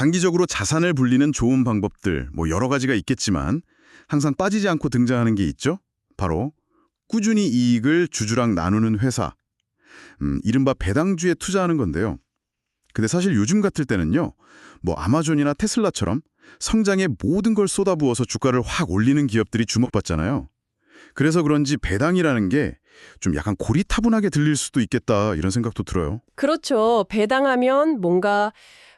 장기적으로 자산을 불리는 좋은 방법들 뭐 여러 가지가 있겠지만 항상 빠지지 않고 등장하는 게 있죠. 바로 꾸준히 이익을 주주랑 나누는 회사. 음, 이른바 배당주에 투자하는 건데요. 근데 사실 요즘 같을 때는요. 뭐 아마존이나 테슬라처럼 성장에 모든 걸 쏟아부어서 주가를 확 올리는 기업들이 주목받잖아요. 그래서 그런지 배당이라는 게 좀 약간 고리타분하게 들릴 수도 있겠다 이런 생각도 들어요. 그렇죠. 배당하면 뭔가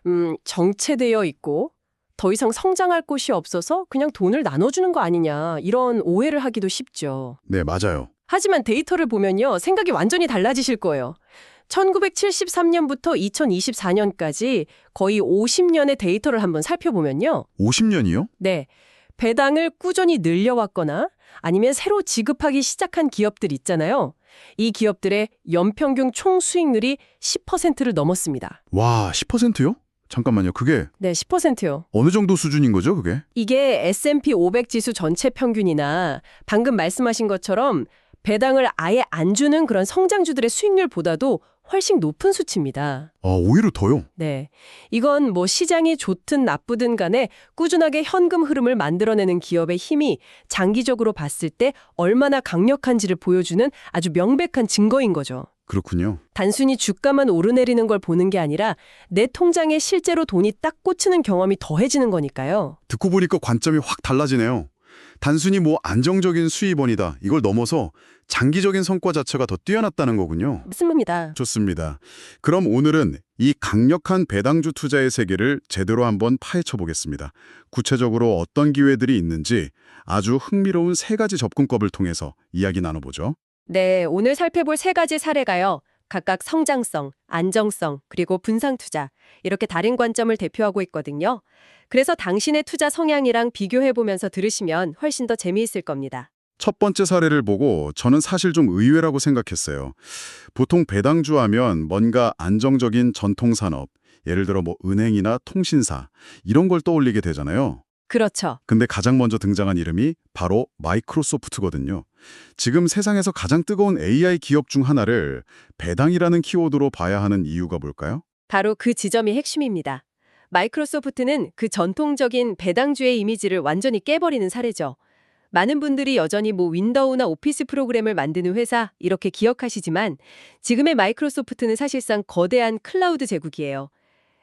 음, 정체되어 있고 더 이상 성장할 곳이 없어서 그냥 돈을 나눠주는 거 아니냐 이런 오해를 하기도 쉽죠. 네, 맞아요. 하지만 데이터를 보면요. 생각이 완전히 달라지실 거예요. 1973년부터 2024년까지 거의 50년의 데이터를 한번 살펴보면요. 50년이요? 네. 배당을 꾸준히 늘려왔거나 아니면 새로 지급하기 시작한 기업들 있잖아요. 이 기업들의 연평균 총 수익률이 10%를 넘었습니다. 와, 10%요? 잠깐만요. 그게 네, 10%요. 어느 정도 수준인 거죠, 그게? 이게 S&P 500 지수 전체 평균이나 방금 말씀하신 것처럼 배당을 아예 안 주는 그런 성장주들의 수익률보다도 훨씬 높은 수치입니다. 아, 오히려 더요. 네. 이건 뭐 시장이 좋든 나쁘든 간에 꾸준하게 현금 흐름을 만들어내는 기업의 힘이 장기적으로 봤을 때 얼마나 강력한지를 보여주는 아주 명백한 증거인 거죠. 그렇군요. 단순히 주가만 오르내리는 걸 보는 게 아니라 내 통장에 실제로 돈이 딱 꽂히는 경험이 더해지는 거니까요. 듣고 보니까 관점이 확 달라지네요. 단순히 뭐 안정적인 수입원이다. 이걸 넘어서 장기적인 성과 자체가 더 뛰어났다는 거군요. 맞습니다. 좋습니다. 그럼 오늘은 이 강력한 배당주 투자의 세계를 제대로 한번 파헤쳐 보겠습니다. 구체적으로 어떤 기회들이 있는지 아주 흥미로운 세 가지 접근법을 통해서 이야기 나눠보죠. 네, 오늘 살펴볼 세 가지 사례가요. 각각 성장성, 안정성, 그리고 분산 투자 이렇게 다른 관점을 대표하고 있거든요. 그래서 당신의 투자 성향이랑 비교해 보면서 들으시면 훨씬 더 재미있을 겁니다. 첫 번째 사례를 보고 저는 사실 좀 의외라고 생각했어요. 보통 배당주 하면 뭔가 안정적인 전통산업, 예를 들어 뭐 은행이나 통신사 이런 걸 떠올리게 되잖아요. 그렇죠. 근데 가장 먼저 등장한 이름이 바로 마이크로소프트거든요. 지금 세상에서 가장 뜨거운 AI 기업 중 하나를 배당이라는 키워드로 봐야 하는 이유가 뭘까요? 바로 그 지점이 핵심입니다. 마이크로소프트는 그 전통적인 배당주의 이미지를 완전히 깨버리는 사례죠. 많은 분들이 여전히 뭐 윈도우나 오피스 프로그램을 만드는 회사 이렇게 기억하시지만 지금의 마이크로소프트는 사실상 거대한 클라우드 제국이에요.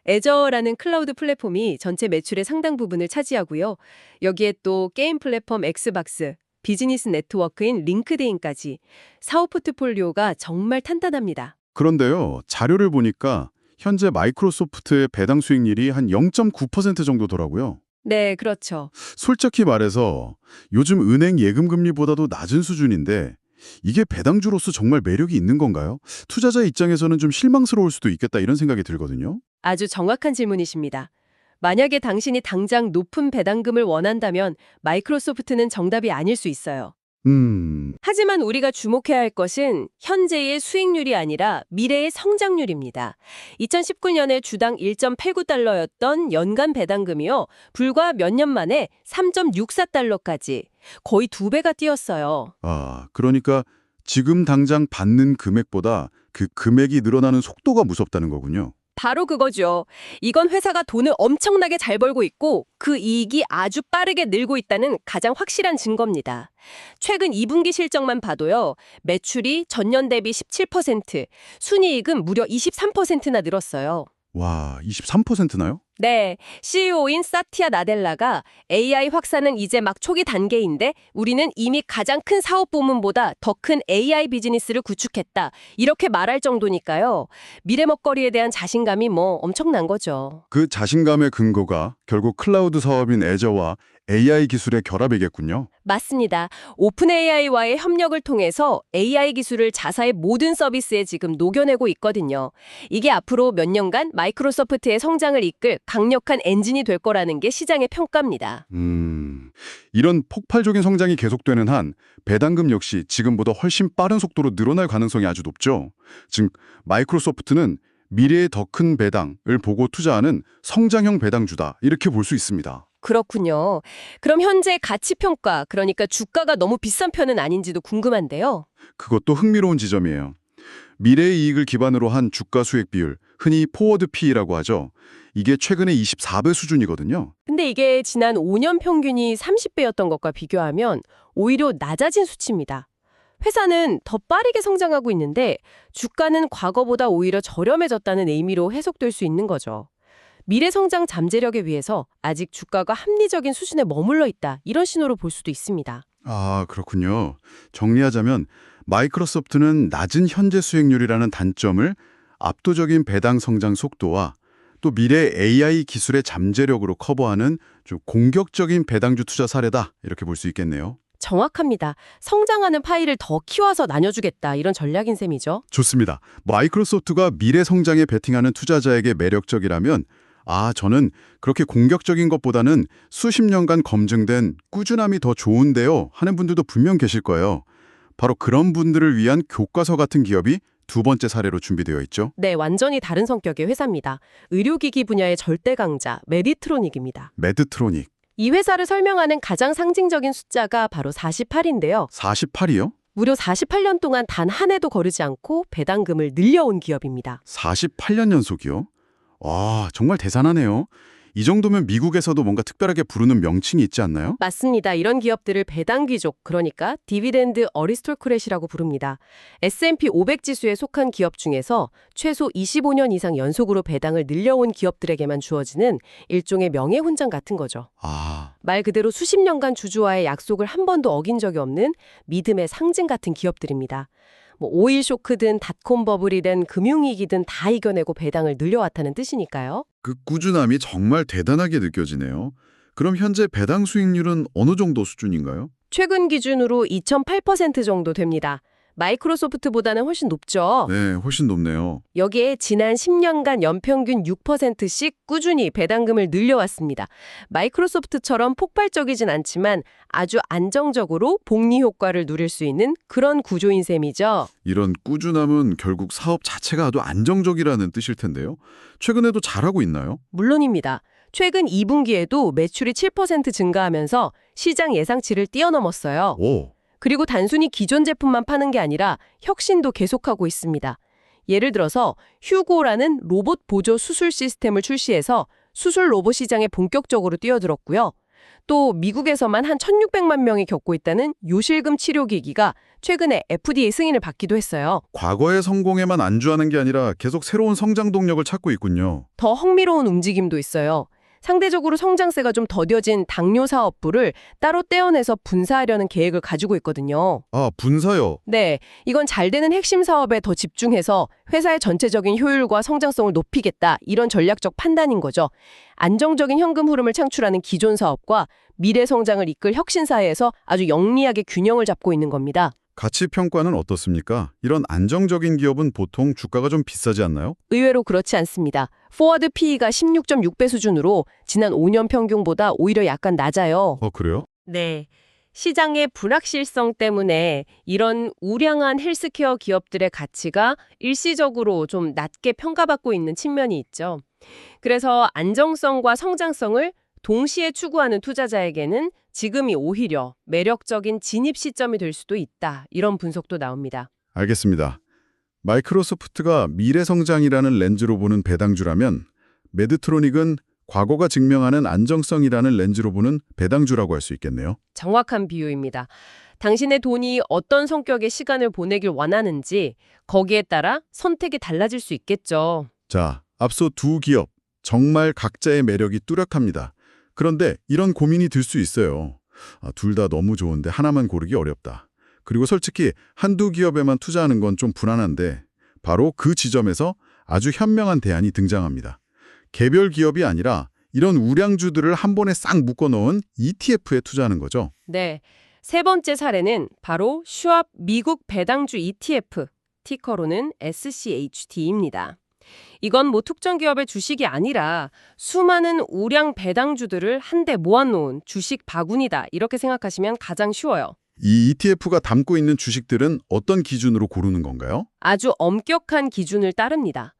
애저라는 클라우드 플랫폼이 전체 매출의 상당 부분을 차지하고요. 여기에 또 게임 플랫폼 엑스박스, 비즈니스 네트워크인 링크드인까지 사업 포트폴리오가 정말 탄탄합니다. 그런데요, 자료를 보니까 현재 마이크로소프트의 배당 수익률이 한 0.9% 정도더라고요. 네, 그렇죠. 솔직히 말해서 요즘 은행 예금 금리보다도 낮은 수준인데 이게 배당주로서 정말 매력이 있는 건가요? 투자자 입장에서는 좀 실망스러울 수도 있겠다 이런 생각이 들거든요. 아주 정확한 질문이십니다. 만약에 당신이 당장 높은 배당금을 원한다면 마이크로소프트는 정답이 아닐 수 있어요. 음, 하지만 우리가 주목해야 할 것은 현재의 수익률이 아니라 미래의 성장률입니다. 2019년에 주당 1.89달러였던 연간 배당금이요. 불과 몇 년 만에 3.64달러까지 거의 두 배가 뛰었어요. 아, 그러니까 지금 당장 받는 금액보다 그 금액이 늘어나는 속도가 무섭다는 거군요. 바로 그거죠. 이건 회사가 돈을 엄청나게 잘 벌고 있고 그 이익이 아주 빠르게 늘고 있다는 가장 확실한 증거입니다. 최근 2분기 실적만 봐도요. 매출이 전년 대비 17%, 순이익은 무려 23%나 늘었어요. 와, 23%나요? 네, CEO인 사티아 나델라가 AI 확산은 이제 막 초기 단계인데 우리는 이미 가장 큰 사업 부문보다 더 큰 AI 비즈니스를 구축했다. 이렇게 말할 정도니까요. 미래 먹거리에 대한 자신감이 뭐 엄청난 거죠. 그 자신감의 근거가 결국 클라우드 사업인 애저와 AI 기술의 결합이겠군요. 맞습니다. 오픈 AI와의 협력을 통해서 AI 기술을 자사의 모든 서비스에 지금 녹여내고 있거든요. 이게 앞으로 몇 년간 마이크로소프트의 성장을 이끌 강력한 엔진이 될 거라는 게 시장의 평가입니다. 음, 이런 폭발적인 성장이 계속되는 한 배당금 역시 지금보다 훨씬 빠른 속도로 늘어날 가능성이 아주 높죠. 즉, 마이크로소프트는 미래의 더 큰 배당을 보고 투자하는 성장형 배당주다 이렇게 볼 수 있습니다. 그렇군요. 그럼 현재 가치 평가, 그러니까 주가가 너무 비싼 편은 아닌지도 궁금한데요. 그것도 흥미로운 지점이에요. 미래의 이익을 기반으로 한 주가 수익 비율, 흔히 포워드 P라고 하죠. 이게 최근의 24배 수준이거든요. 근데 이게 지난 5년 평균이 30배였던 것과 비교하면 오히려 낮아진 수치입니다. 회사는 더 빠르게 성장하고 있는데 주가는 과거보다 오히려 저렴해졌다는 의미로 해석될 수 있는 거죠. 미래 성장 잠재력에 비해서 아직 주가가 합리적인 수준에 머물러 있다. 이런 신호로 볼 수도 있습니다. 아, 그렇군요. 정리하자면 마이크로소프트는 낮은 현재 수익률이라는 단점을 압도적인 배당 성장 속도와 또 미래 AI 기술의 잠재력으로 커버하는 좀 공격적인 배당주 투자 사례다. 이렇게 볼 수 있겠네요. 정확합니다. 성장하는 파일을 더 키워서 나눠주겠다. 이런 전략인 셈이죠. 좋습니다. 마이크로소프트가 미래 성장에 베팅하는 투자자에게 매력적이라면 아, 저는 그렇게 공격적인 것보다는 수십 년간 검증된 꾸준함이 더 좋은데요 하는 분들도 분명 계실 거예요. 바로 그런 분들을 위한 교과서 같은 기업이 두 번째 사례로 준비되어 있죠. 네, 완전히 다른 성격의 회사입니다. 의료기기 분야의 절대 강자 메디트로닉입니다. 매드트로닉 이 회사를 설명하는 가장 상징적인 숫자가 바로 48인데요. 48이요? 무려 48년 동안 단 한 해도 거르지 않고 배당금을 늘려온 기업입니다. 48년 연속이요? 와, 정말 대단하네요. 이 정도면 미국에서도 뭔가 특별하게 부르는 명칭이 있지 않나요? 맞습니다. 이런 기업들을 배당 귀족, 그러니까 디비덴드 어리스톨크렛이라고 부릅니다. S&P 500 지수에 속한 기업 중에서 최소 25년 이상 연속으로 배당을 늘려온 기업들에게만 주어지는 일종의 명예훈장 같은 거죠. 아, 말 그대로 수십 년간 주주와의 약속을 한 번도 어긴 적이 없는 믿음의 상징 같은 기업들입니다. 뭐 오일 쇼크든 닷콤 버블이든 금융위기든 다 이겨내고 배당을 늘려왔다는 뜻이니까요. 그 꾸준함이 정말 대단하게 느껴지네요. 그럼 현재 배당 수익률은 어느 정도 수준인가요? 최근 기준으로 2.8% 정도 됩니다. 마이크로소프트보다는 훨씬 높죠. 네, 훨씬 높네요. 여기에 지난 10년간 연평균 6%씩 꾸준히 배당금을 늘려왔습니다. 마이크로소프트처럼 폭발적이진 않지만 아주 안정적으로 복리 효과를 누릴 수 있는 그런 구조인 셈이죠. 이런 꾸준함은 결국 사업 자체가 아주 안정적이라는 뜻일 텐데요. 최근에도 잘하고 있나요? 물론입니다. 최근 2분기에도 매출이 7% 증가하면서 시장 예상치를 뛰어넘었어요. 오, 그리고 단순히 기존 제품만 파는 게 아니라 혁신도 계속하고 있습니다. 예를 들어서 휴고라는 로봇 보조 수술 시스템을 출시해서 수술 로봇 시장에 본격적으로 뛰어들었고요. 또 미국에서만 한 1,600만 명이 겪고 있다는 요실금 치료기기가 최근에 FDA 승인을 받기도 했어요. 과거의 성공에만 안주하는 게 아니라 계속 새로운 성장 동력을 찾고 있군요. 더 흥미로운 움직임도 있어요. 상대적으로 성장세가 좀 더뎌진 당뇨 사업부를 따로 떼어내서 분사하려는 계획을 가지고 있거든요. 아, 분사요. 네, 이건 잘 되는 핵심 사업에 더 집중해서 회사의 전체적인 효율과 성장성을 높이겠다 이런 전략적 판단인 거죠. 안정적인 현금 흐름을 창출하는 기존 사업과 미래 성장을 이끌 혁신 사회에서 아주 영리하게 균형을 잡고 있는 겁니다. 가치 평가는 어떻습니까? 이런 안정적인 기업은 보통 주가가 좀 비싸지 않나요? 의외로 그렇지 않습니다. 포워드 PE가 16.6배 수준으로 지난 5년 평균보다 오히려 약간 낮아요. 어, 그래요? 네. 시장의 불확실성 때문에 이런 우량한 헬스케어 기업들의 가치가 일시적으로 좀 낮게 평가받고 있는 측면이 있죠. 그래서 안정성과 성장성을 동시에 추구하는 투자자에게는 지금이 오히려 매력적인 진입 시점이 될 수도 있다. 이런 분석도 나옵니다. 알겠습니다. 마이크로소프트가 미래 성장이라는 렌즈로 보는 배당주라면 매드트로닉은 과거가 증명하는 안정성이라는 렌즈로 보는 배당주라고 할 수 있겠네요. 정확한 비유입니다. 당신의 돈이 어떤 성격의 시간을 보내길 원하는지 거기에 따라 선택이 달라질 수 있겠죠. 자, 앞서 두 기업 정말 각자의 매력이 뚜렷합니다. 그런데 이런 고민이 들 수 있어요. 아, 둘 다 너무 좋은데 하나만 고르기 어렵다. 그리고 솔직히 한두 기업에만 투자하는 건 좀 불안한데 바로 그 지점에서 아주 현명한 대안이 등장합니다. 개별 기업이 아니라 이런 우량주들을 한 번에 싹 묶어놓은 ETF에 투자하는 거죠. 네. 세 번째 사례는 바로 슈압 미국 배당주 ETF, 티커로는 SCHD입니다. 이건 뭐 특정 기업의 주식이 아니라 수많은 우량 배당주들을 한데 모아놓은 주식 바구니다. 이렇게 생각하시면 가장 쉬워요. 이 ETF가 담고 있는 주식들은 어떤 기준으로 고르는 건가요? 아주 엄격한 기준을 따릅니다.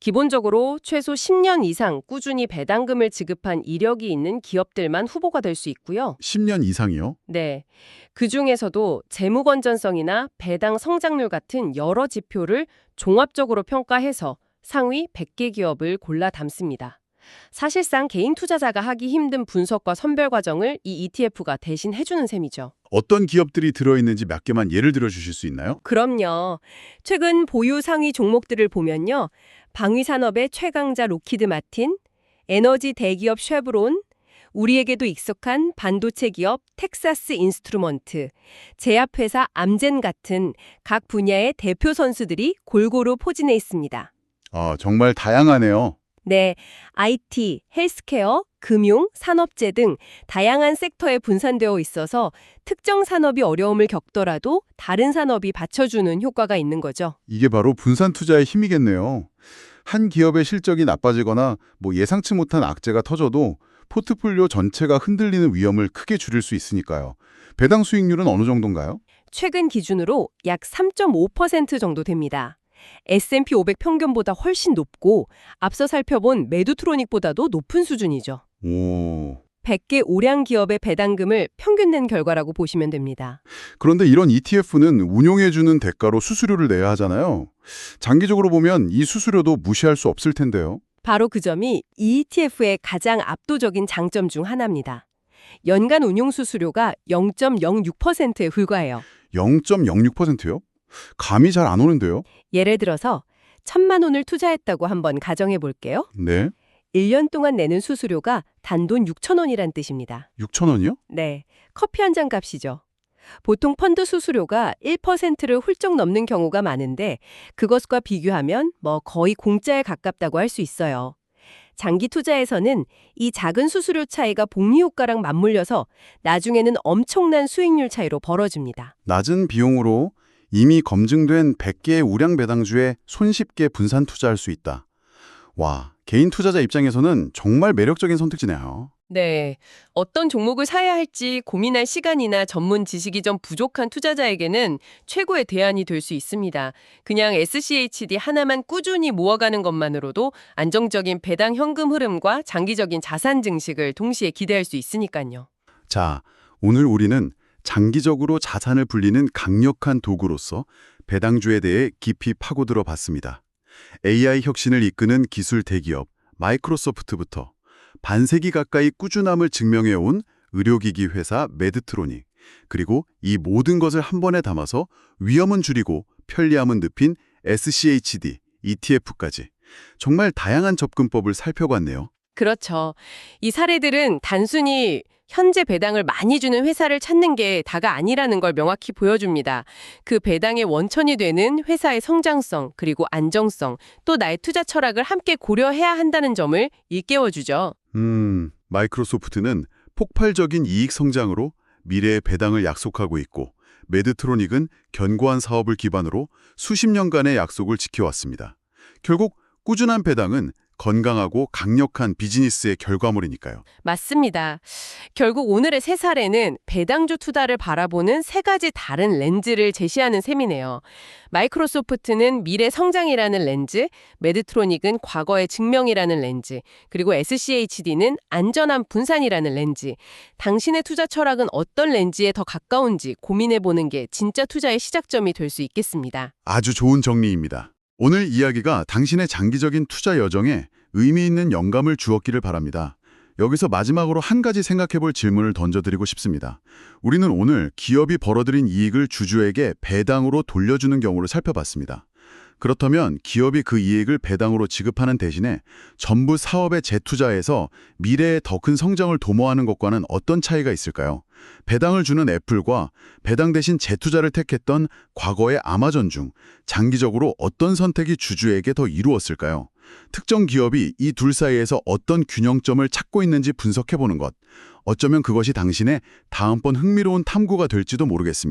기본적으로 최소 10년 이상 꾸준히 배당금을 지급한 이력이 있는 기업들만 후보가 될 수 있고요. 10년 이상이요? 네. 그 중에서도 재무 건전성이나 배당 성장률 같은 여러 지표를 종합적으로 평가해서 상위 100개 기업을 골라 담습니다. 사실상 개인 투자자가 하기 힘든 분석과 선별 과정을 이 ETF가 대신 해주는 셈이죠. 어떤 기업들이 들어있는지 몇 개만 예를 들어 주실 수 있나요? 그럼요. 최근 보유 상위 종목들을 보면요. 방위산업의 최강자 로키드 마틴, 에너지 대기업 쉐브론, 우리에게도 익숙한 반도체 기업 텍사스 인스트루먼트, 제약회사 암젠 같은 각 분야의 대표 선수들이 골고루 포진해 있습니다. 아, 정말 다양하네요. 네, IT, 헬스케어, 금융, 산업재 등 다양한 섹터에 분산되어 있어서 특정 산업이 어려움을 겪더라도 다른 산업이 받쳐주는 효과가 있는 거죠. 이게 바로 분산 투자의 힘이겠네요. 한 기업의 실적이 나빠지거나 뭐 예상치 못한 악재가 터져도 포트폴리오 전체가 흔들리는 위험을 크게 줄일 수 있으니까요. 배당 수익률은 어느 정도인가요? 최근 기준으로 약 3.5% 정도 됩니다. S&P 500 평균보다 훨씬 높고 앞서 살펴본 메두트로닉보다도 높은 수준이죠. 오. 100개 우량 기업의 배당금을 평균 낸 결과라고 보시면 됩니다. 그런데 이런 ETF는 운용해주는 대가로 수수료를 내야 하잖아요. 장기적으로 보면 이 수수료도 무시할 수 없을 텐데요. 바로 그 점이 ETF의 가장 압도적인 장점 중 하나입니다. 연간 운용 수수료가 0.06%에 불과해요. 0.06%요? 감이 잘 안 오는데요? 예를 들어서 천만 원을 투자했다고 한번 가정해 볼게요. 네. 1년 동안 내는 수수료가 단돈 6천 원이란 뜻입니다. 6천 원이요? 네, 커피 한 잔 값이죠. 보통 펀드 수수료가 1%를 훌쩍 넘는 경우가 많은데 그것과 비교하면 뭐 거의 공짜에 가깝다고 할 수 있어요. 장기 투자에서는 이 작은 수수료 차이가 복리 효과랑 맞물려서 나중에는 엄청난 수익률 차이로 벌어집니다. 낮은 비용으로 이미 검증된 100개의 우량 배당주에 손쉽게 분산 투자할 수 있다. 와, 개인 투자자 입장에서는 정말 매력적인 선택지네요. 네. 어떤 종목을 사야 할지 고민할 시간이나 전문 지식이 좀 부족한 투자자에게는 최고의 대안이 될 수 있습니다. 그냥 SCHD 하나만 꾸준히 모아가는 것만으로도 안정적인 배당 현금 흐름과 장기적인 자산 증식을 동시에 기대할 수 있으니까요. 자, 오늘 우리는 장기적으로 자산을 불리는 강력한 도구로서 배당주에 대해 깊이 파고들어 봤습니다. AI 혁신을 이끄는 기술 대기업 마이크로소프트부터 반세기 가까이 꾸준함을 증명해온 의료기기 회사 메드트로닉, 그리고 이 모든 것을 한 번에 담아서 위험은 줄이고 편리함은 높인 SCHD, ETF까지 정말 다양한 접근법을 살펴봤네요. 그렇죠. 이 사례들은 단순히 현재 배당을 많이 주는 회사를 찾는 게 다가 아니라는 걸 명확히 보여줍니다. 그 배당의 원천이 되는 회사의 성장성, 그리고 안정성, 또 나의 투자 철학을 함께 고려해야 한다는 점을 일깨워주죠. 음, 마이크로소프트는 폭발적인 이익 성장으로 미래의 배당을 약속하고 있고 메드트로닉은 견고한 사업을 기반으로 수십 년간의 약속을 지켜왔습니다. 결국 꾸준한 배당은 건강하고 강력한 비즈니스의 결과물이니까요. 맞습니다. 결국 오늘의 세 사례는 배당주 투자를 바라보는 세 가지 다른 렌즈를 제시하는 셈이네요. 마이크로소프트는 미래 성장이라는 렌즈, 메드트로닉은 과거의 증명이라는 렌즈, 그리고 SCHD는 안전한 분산이라는 렌즈. 당신의 투자 철학은 어떤 렌즈에 더 가까운지 고민해보는 게 진짜 투자의 시작점이 될 수 있겠습니다. 아주 좋은 정리입니다. 오늘 이야기가 당신의 장기적인 투자 여정에 의미 있는 영감을 주었기를 바랍니다. 여기서 마지막으로 한 가지 생각해볼 질문을 던져드리고 싶습니다. 우리는 오늘 기업이 벌어들인 이익을 주주에게 배당으로 돌려주는 경우를 살펴봤습니다. 그렇다면 기업이 그 이익을 배당으로 지급하는 대신에 전부 사업에 재투자해서 미래에 더 큰 성장을 도모하는 것과는 어떤 차이가 있을까요? 배당을 주는 애플과 배당 대신 재투자를 택했던 과거의 아마존 중 장기적으로 어떤 선택이 주주에게 더 이루었을까요? 특정 기업이 이 둘 사이에서 어떤 균형점을 찾고 있는지 분석해보는 것. 어쩌면 그것이 당신의 다음번 흥미로운 탐구가 될지도 모르겠습니다.